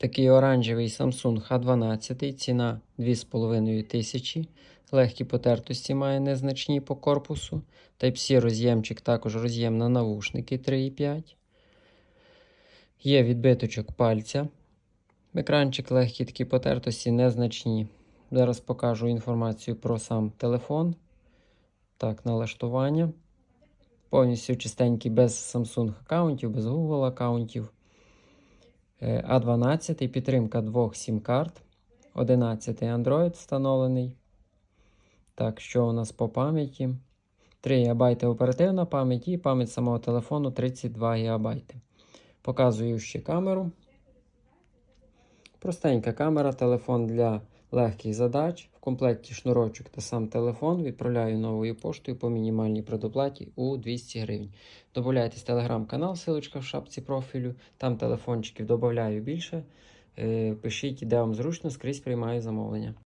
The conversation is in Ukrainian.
Такий оранжевий Samsung H12, ціна 2500. Легкі потертості має незначні по корпусу. Type-C роз'ємчик, також роз'єм на навушники 3,5. Є відбиточок пальця. Екранчик легкі такі потертості незначні. Зараз покажу інформацію про сам телефон. Так, налаштування. Повністю чистенький без Samsung аккаунтів, без Google аккаунтів. Е, А12, підтримка двох сім-карт. 11 Android встановлений. Так, що у нас по пам'яті? 3 ГБ оперативна пам'ять і пам'ять самого телефону 32 ГБ. Показую ще камеру. Простенька камера, телефон для легких задач. В комплекті шнурочок та сам телефон. Відправляю новою поштою по мінімальній предоплаті у 200 гривень. Добавляйтесь телеграм-канал, силочка в шапці профілю. Там телефончиків додаю більше. Е, Пишіть, де вам зручно, скрізь приймаю замовлення.